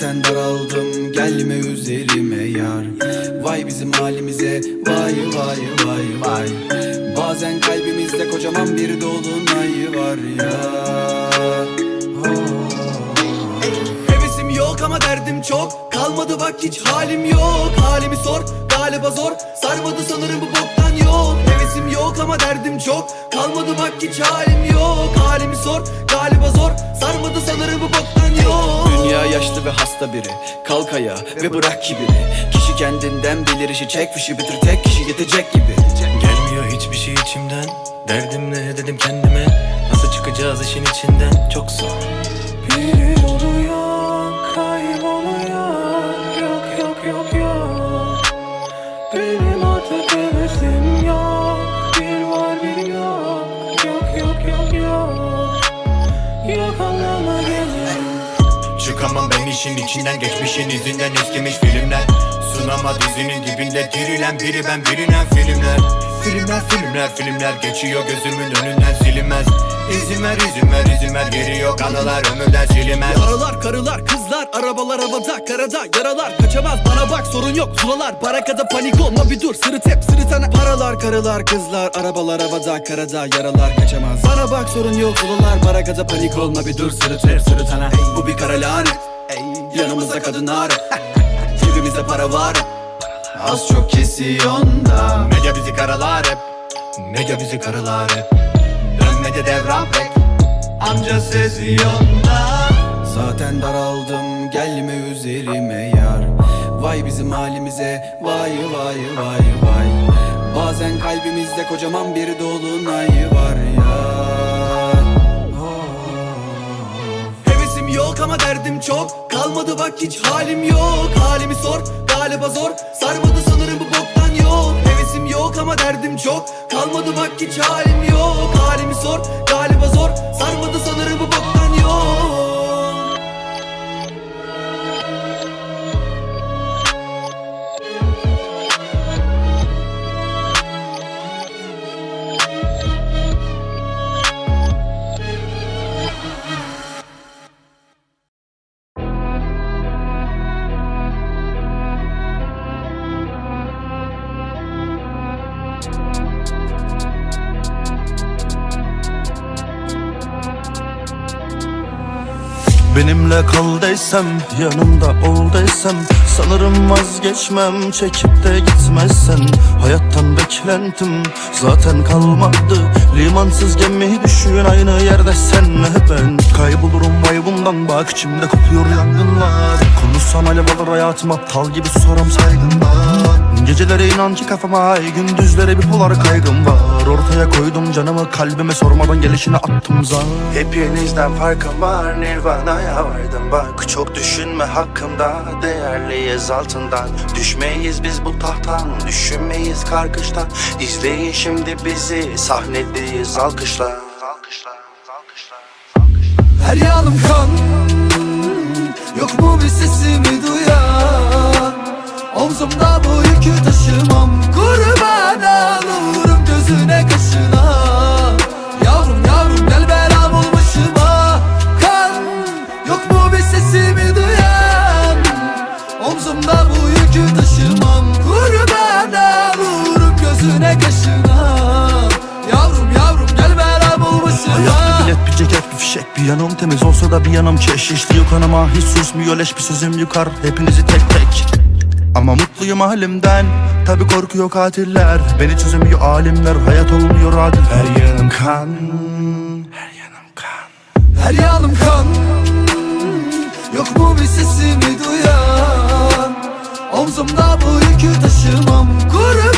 Zaten daraldım. Gelme üzerime yar. Vay bizim halimize. Vay vay vay vay. Bazen kalbimizde kocaman bir dolunay var ya. Hevesim yok ama derdim çok. Kalmadı bak hiç halim yok. Halimi sor galiba zor. Sarmadı sanırım bu boktan yok. Hevesim yok ama derdim çok. Kalmadı bak hiç halim yok. Halimi sor galiba zor. Sarmadı sanırım bu boktan yok. Dünya yaşlı ve hasta biri. Kalk ayağa ve bırak kibiri. Kişi kendinden bilir işi. Çek fişi bitir tek kişi yetecek gibi. Gelmiyor hiçbir şey içimden. Derdim ne dedim kendime? Nasıl çıkacağız işin içinden? Çok zor. Biri oluyor işin içinden Geçmişin izinden eskimiş filmler. Sunama dizinin dibinde Dirilen biri ben bilinen filmler. Filmler filmler filmler Geçiyor gözümün önünden silinmez. İzin ver izin ver izin ver Geri yok anılar ömürden silinmez. Yaralar karılar kızlar arabalar havada karada. Yaralar kaçamaz bana bak sorun yok. Zulalar barakada panik olma bir dur. Sırıt hep sırıtana. Paralar karılar kızlar arabalar havada karada. Yaralar kaçamaz. Bana bak sorun yok. Zulalar barakada panik olma bir dur. Sırıt hep sırıtana. Bu bir kara lanet yanımızda kadınlar. Cebimizde para var. Az çok kesiyon da. Medya bizi karalar hep. Medya bizi karalar hep. Dönmedi devran pek Anca sezyonda Zaten daraldım. Gelme üzerime yar. Vay bizim halimize. Vay vay vay vay. Bazen kalbimizde kocaman bir dolunay var ya. Hevesim yok ama derdim çok Kalmadı bak hiç halim yok. Halimi sor galiba zor. Sarmadı sanırım bu boktan yok. Hevesim yok ama derdim çok. Kalmadı bak hiç halim yok. Halimi sor Benimle kal desem, yanımda ol desem Sanırım vazgeçmem, çekip de gitmezsen. Hayattan beklentim zaten kalmadı Limansız gemi düşün aynı yerde senle ben. Kaybolurum bundan bak içimde kopuyor yangınlar. Konuşsam alev alır hayatım aptal gibi soram saygından Gecelere inan ki kafama ay gündüzlere bir polar kaygım var. Ortaya koydum canımı kalbime sormadan gelişine attım zar. Hepinizden farkım var Nirvana'ya vardım. Bak Çok düşünme hakkımda değerliyiz altından. Düşmeyiz biz bu tahttan Düşünmeyiz karkıştan. İzleyin şimdi bizi sahnedeyiz alkışlar. Her yanım kan. Yok mu bir sesimi duyan Omzumda bu yükü taşımam. Kurban olurum gözüne kaşına. Yavrum yavrum gel belam ol başıma. Kan Yok mu bir sesimi duyan? Omzumda bu yükü taşımam. Kurban olurum gözüne kaşına. Yavrum yavrum gel belam ol başıma. Hayat bir ceket bir fişek bir yanım. Temiz olsa da bir yanım çeşitli yok anama hiç susmuyor leş bir sözüm yukar hepinizi tek tek ama mutluyum halimden. Tabi korkuyor katiller. Beni çözemiyor alimler. Hayat olmuyor adil. Her yanım kan. Her yanım kan. Her yanım kan. Yok mu bir sesimi duyan? Omzumda bu yükü taşımam. Kurban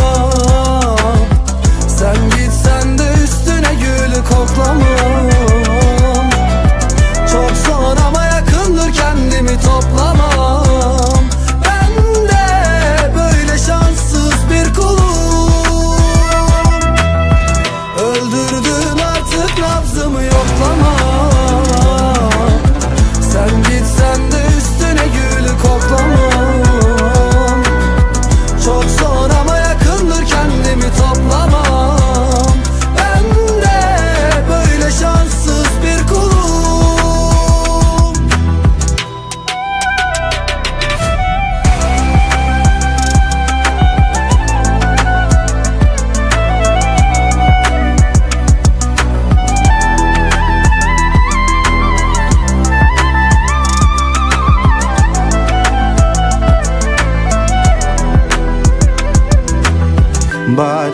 üstüne